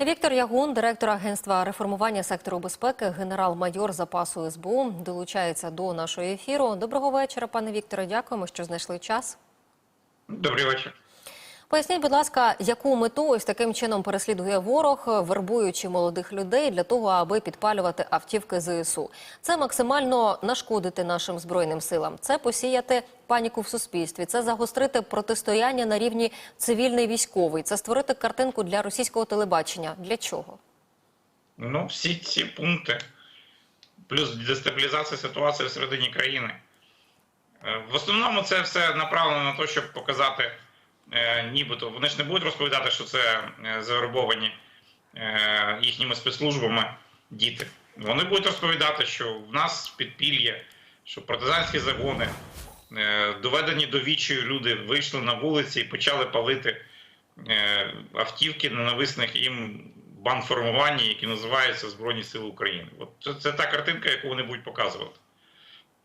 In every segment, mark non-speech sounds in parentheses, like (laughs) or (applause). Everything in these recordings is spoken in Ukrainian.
Віктор Ягун, директор агентства реформування сектору безпеки, генерал-майор запасу СБУ, долучається до нашого ефіру. Доброго вечора, пане Вікторе. Дякуємо, що знайшли час. Добрий вечір. Поясніть, будь ласка, яку мету ось таким чином переслідує ворог, вербуючи молодих людей для того, аби підпалювати автівки ЗСУ. Це максимально нашкодити нашим збройним силам. Це посіяти паніку в суспільстві. Це загострити протистояння на рівні цивільний військовий. Це створити картинку для російського телебачення. Для чого? Ну, всі ці пункти, плюс дестабілізація ситуації всередині країни. Е, В основному це все направлено на те, щоб показати, нібито вони ж не будуть розповідати, що це е, завербовані е, їхніми спецслужбами діти. Вони будуть розповідати, що в нас підпілля, що партизанські загони, е, доведені до відчаю люди вийшли на вулиці і почали палити е, автівки ненависних їм бандформування, які називаються Збройні Сили України. От це, це та картинка, яку вони будуть показувати.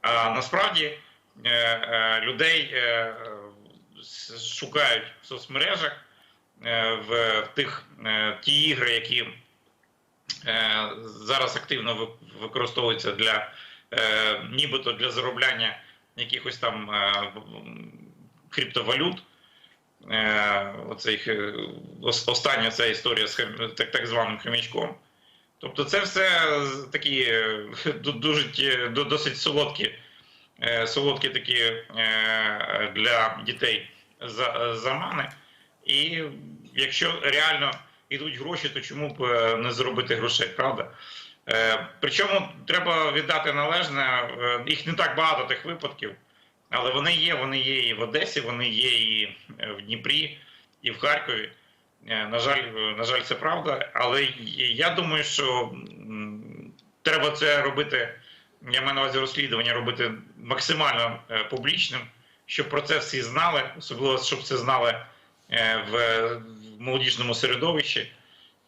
А насправді е, е, людей е, шукають в соцмережах е, в тих е, ті ігри, які е, зараз активно використовуються для нібито для заробляння якихось там криптовалют. Оцей, остання ця історія з так, так званим хомячком. Тобто це все такі дуже досить солодкі, солодкі такі е, для дітей замани. І якщо реально йдуть гроші, то чому б е, не заробити грошей, правда? Е, Причому треба віддати належне, е, їх не так багато тих випадків, але вони є. Вони є і в Одесі, вони є і е, в Дніпрі, і в Харкові. Е, На жаль, е, на жаль, це правда. Але я думаю, що треба це робити. Я маю на увазі розслідування робити максимально е, публічним, щоб про це всі знали, особливо щоб це знали е, в молодіжному середовищі.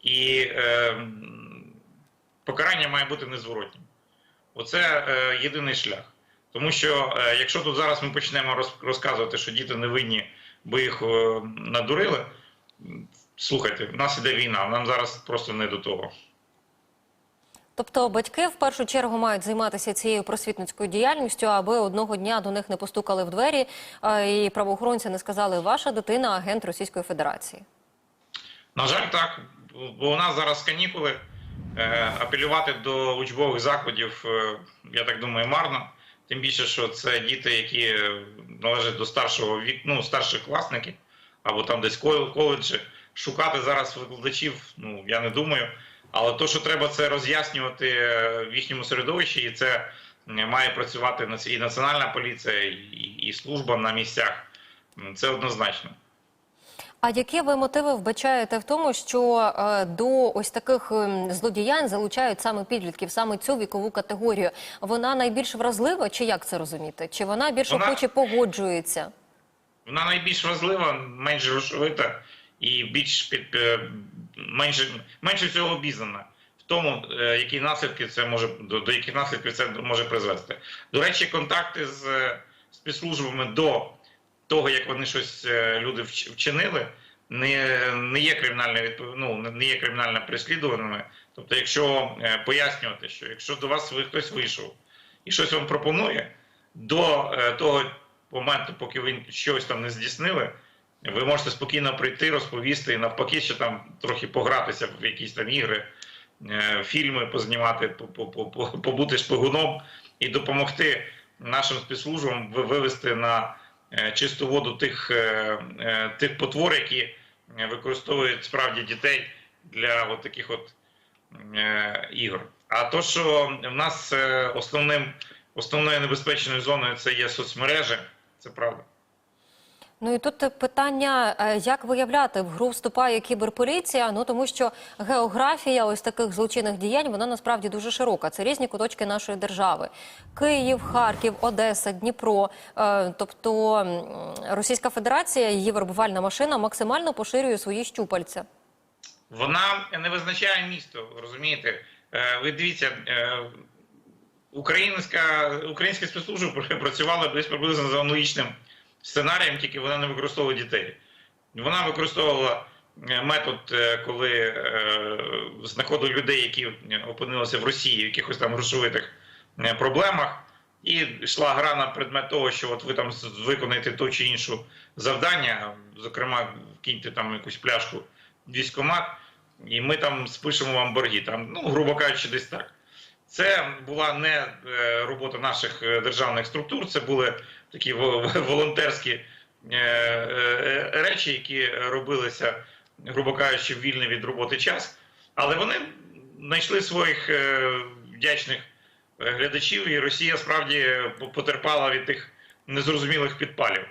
І е, покарання має бути незворотнім. Оце єдиний шлях. Тому що якщо тут зараз ми почнемо розказувати, що діти не винні, бо їх надурили, слухайте, в нас іде війна, нам зараз просто не до того. Тобто батьки в першу чергу мають займатися цією просвітницькою діяльністю, аби одного дня до них не постукали в двері і правоохоронці не сказали, ваша дитина агент Російської Федерації. На жаль, так, бо у нас зараз канікули. Е, Апелювати до учбових закладів, е, я так думаю, марно. Тим більше, що це діти, які належать до старшого віку, ну, старших класників, або там десь коледжі. Шукати зараз викладачів, ну я не думаю. Але то, що треба це роз'яснювати в їхньому середовищі, і це має працювати і національна поліція, і, служба на місцях. Це однозначно. А які ви мотиви вбачаєте в тому, що е, до ось таких ем, злодіянь залучають саме підлітків, саме цю вікову категорію? Вона найбільш вразлива, чи як це розуміти? Чи вона більш Вона- охоче погоджується? Вона найбільш важлива, менш грошовита і більш під е, менше, менше всього обізнана в тому, е, які наслідки це може до, до яких наслідків це може призвести. До речі, контакти з е, спецслужбами до того, як вони щось люди вчинили, не, не є кримінальне відпов- ну, не- є кримінально переслідуваними. Тобто, якщо пояснювати, що якщо до вас ви- хтось вийшов і щось вам пропонує, до того моменту, поки ви щось там не здійснили, ви можете спокійно прийти, розповісти і навпаки, що там трохи погратися в якісь там ігри, е, фільми познімати, по- по- по- по- побути шпигуном і допомогти нашим спецслужбам ви- вивести на е, чисту воду тих, е, тих потвор, які використовують справді дітей для от таких от ігор. А то, що в нас основним основною небезпечною зоною це є соцмережі, це правда. Ну і тут питання, е, як виявляти, в гру вступає кіберполіція, ну тому що географія ось таких злочинних діянь, вона насправді дуже широка. Це різні куточки нашої держави. Київ, Харків, Одеса, Дніпро. Е, Тобто Російська Федерація, її вербувальна машина максимально поширює свої щупальця. Вона не визначає місто, розумієте? Е, Ви дивіться, українська, українські спецслужби (laughs) працювали десь приблизно за аналогічним сценарієм, тільки вона не використовувала дітей. Вона використовувала е, метод, е, коли е, знаходили людей, які опинилися в Росії в якихось там грошовитих проблемах, і йшла гра на предмет того, що от ви там виконаєте то чи іншу завдання, зокрема, киньте там якусь пляшку в військкомат, і ми там спишемо вам борги. Там, ну, грубо кажучи, десь так. Це була не е, робота наших е, державних структур, це були такі во- волонтерські е, речі, які робилися, грубо кажучи, вільний від роботи час. Але вони знайшли своїх вдячних глядачів, і Росія справді потерпала від тих незрозумілих підпалів.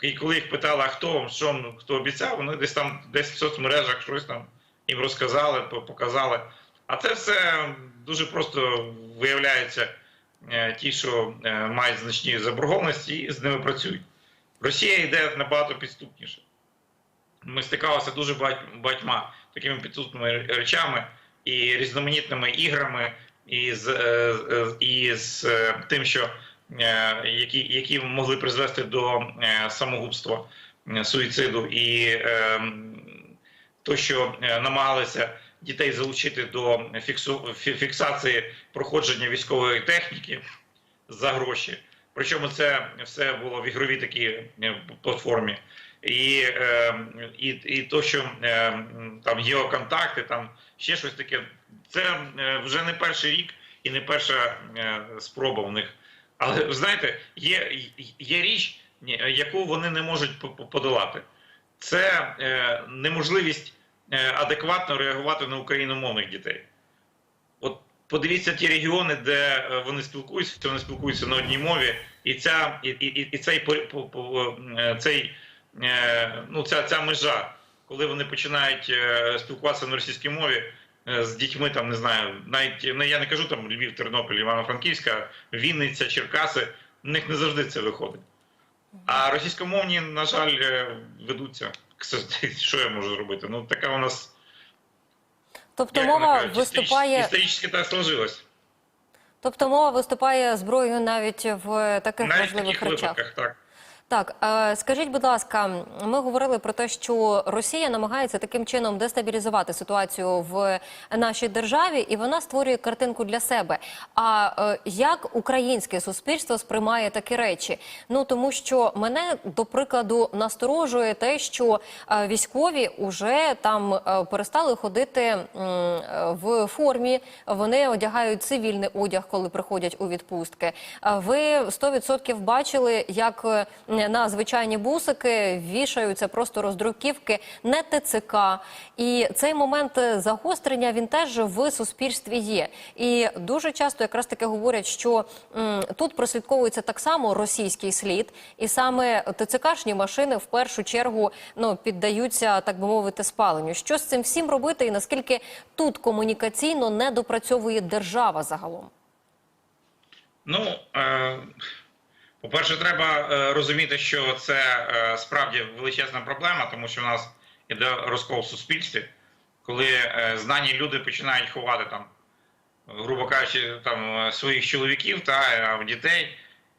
І коли їх питали, хто вам, що хто обіцяв, вони десь там десь в соцмережах щось там їм розказали, показали. А це все дуже просто виявляється е, ті, що е, мають значні заборгованості, і з ними працюють. Росія йде набагато підступніше. Ми стикалися дуже багать- багатьма такими підступними речами і різноманітними іграми, і з, е, і з тим, що які, які могли призвести до самогубства, суїциду, і е, то, що намагалися дітей залучити до фіксу, фіксації проходження військової техніки за гроші. Причому це все було в ігровій такій е, платформі. І, е, і, і то, що е, там геоконтакти, там ще щось таке, це вже не перший рік і не перша спроба в них. Але знаєте, є, є річ, яку вони не можуть по- по- подолати. Це неможливість адекватно реагувати на україномовних дітей. От подивіться ті регіони, де е, вони спілкуються, вони спілкуються на одній мові, і ця і, і, і цей е, цей е, ну ця, ця межа, коли вони починають е, спілкуватися на російській мові е, з дітьми, там не знаю, навіть ну, я не кажу там Львів, Тернопіль, Івано-Франківська, Вінниця, Черкаси, в них не завжди це виходить. А російськомовні, на жаль, е, ведуться. (laughs) Що я можу зробити? Ну така у нас Тобто як мова вони виступає, історично так сложилось. тобто мова виступає зброєю навіть в таких Навіть в важливих таких речах. випадках, так. Так, е, скажіть, будь ласка, ми говорили про те, що Росія намагається таким чином дестабілізувати ситуацію в нашій державі, і вона створює картинку для себе. А е, як українське суспільство сприймає такі речі? Ну тому що мене до прикладу насторожує те, що е, військові вже там перестали ходити в формі. Вони одягають цивільний одяг, коли приходять у відпустки. Ви 100% бачили, як на звичайні бусики вішаються просто роздруківки не ТЦК. І цей момент е, загострення він теж в суспільстві є. І дуже часто якраз таки говорять, що м, тут прослідковується так само російський слід, і саме ТЦКшні машини в першу чергу ну піддаються, так би мовити, спаленню. Що з цим всім робити, і наскільки тут комунікаційно не допрацьовує держава загалом? Ну, е, по-перше, треба е, розуміти, що це е, справді величезна проблема, тому що в нас іде розкол в суспільстві, коли е, знані люди починають ховати там, грубо кажучи, там своїх чоловіків та дітей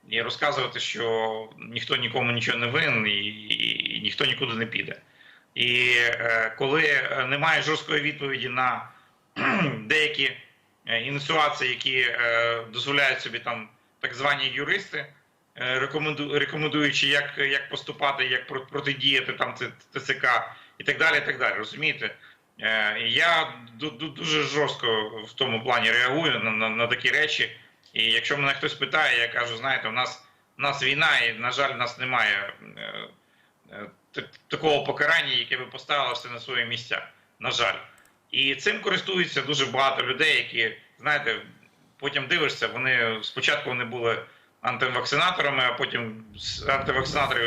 і розказувати, що ніхто нікому нічого не винен і, і, і ніхто нікуди не піде. І е, коли немає жорсткої відповіді на (clears throat) деякі ініціації, які е, дозволяють собі там так звані юристи, рекомендуючи, як, як поступати, як про- протидіяти там ТЦК і так далі. і так далі. Розумієте? Е, Я ду- ду- дуже жорстко в тому плані реагую на, на, на такі речі. І якщо мене хтось питає, я кажу, знаєте, у нас, у нас війна, і, на жаль, у нас немає е, е, такого покарання, яке би поставило все на свої місця. На жаль. І цим користуються дуже багато людей, які, знаєте, потім дивишся, вони спочатку вони були антивакцинаторами, а потім з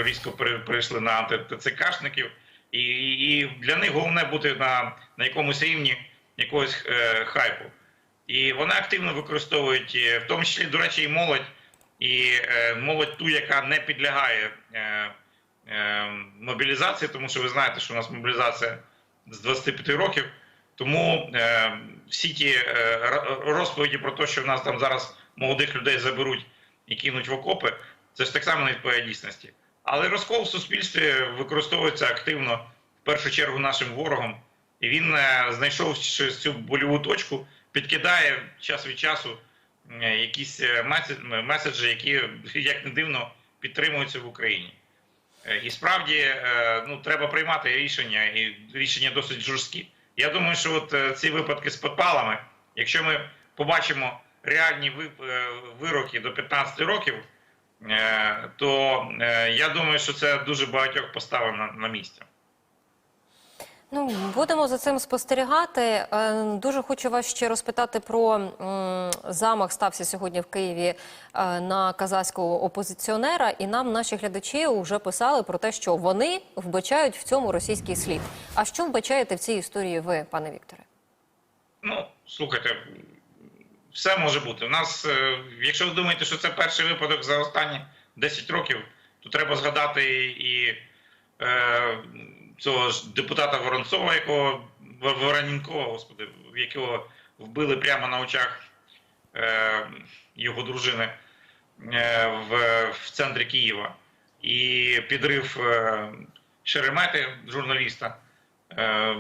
різко пере- перейшли на анти-ТЦКшників. І, і, і для них головне бути на, на якомусь рівні якогось е, хайпу. І вони активно використовують, е, в тому числі, до речі, і молодь, і е, молодь ту, яка не підлягає е, е, мобілізації, тому що ви знаєте, що у нас мобілізація з 25 років. Тому е, всі ті е, розповіді про те, що в нас там зараз молодих людей заберуть і кинуть в окопи, це ж так само не відповідає дійсності. Але розкол в суспільстві використовується активно в першу чергу нашим ворогом, і він е, знайшов цю больову точку, підкидає час від часу якісь е, меседжі, які, як не дивно, підтримуються в Україні. Е, І справді ну, треба приймати рішення, і рішення досить жорсткі. Я думаю, що от ці випадки з підпалами, якщо ми побачимо реальні е, вироки до 15 років, е, то е, я думаю, що це дуже багатьох поставив на, місце. Ну, будемо за цим спостерігати. Дуже хочу вас ще розпитати про замах стався сьогодні в Києві на казахського опозиціонера, і нам наші глядачі вже писали про те, що вони вбачають в цьому російський слід. А що вбачаєте в цій історії ви, пане Вікторе? Ну, слухайте, все може бути. У нас, е, якщо ви думаєте, що це перший випадок за останні 10 років, то треба згадати і е, цього ж депутата Воронцова, якого В- Вороненкова, господи, якого вбили прямо на очах е, його дружини е, в, в центрі Києва. І підрив е, Шеремети, журналіста. Е,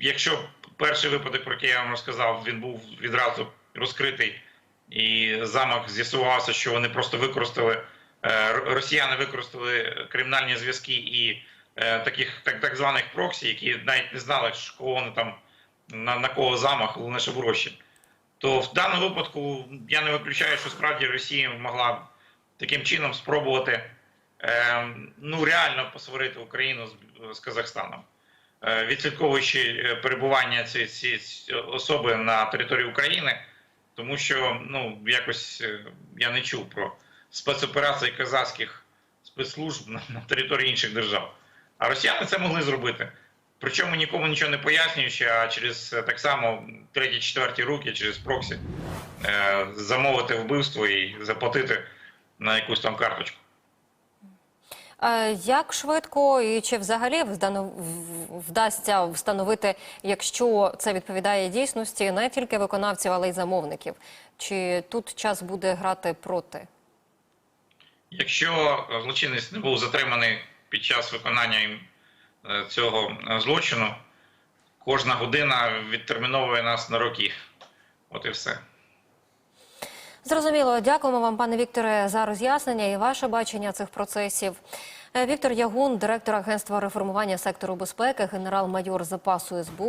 якщо перший випадок, про який я вам розказав, він був відразу розкритий, і замах з'ясувався, що вони просто використали е, росіяни використали кримінальні зв'язки і е, таких так, так званих проксі, які навіть не знали, кого вони там на, на кого замах, головне, що гроші. То в даному випадку я не виключаю, що справді Росія могла таким чином спробувати е, ну реально посварити Україну з, з Казахстаном. Е, відслідковуючи е, перебування цієї ці, особи на території України, тому що ну якось е, я не чув про спецоперації казахських спецслужб на, на території інших держав. А росіяни це могли зробити. Причому нікому нічого не пояснюючи, а через е, так само треті, четверті руки, через проксі е, замовити вбивство і заплатити на якусь там карточку. Е, Як швидко і чи взагалі вдасться встановити, якщо це відповідає дійсності, не тільки виконавців, але й замовників? Чи тут час буде грати проти? Якщо е, злочинець не був затриманий під час виконання е, цього злочину, кожна година відтерміновує нас на роки. От і все. Зрозуміло, дякуємо вам, пане Вікторе, за роз'яснення і ваше бачення цих процесів. Е, Віктор Ягун, директор агентства реформування сектору безпеки, генерал-майор запасу СБУ,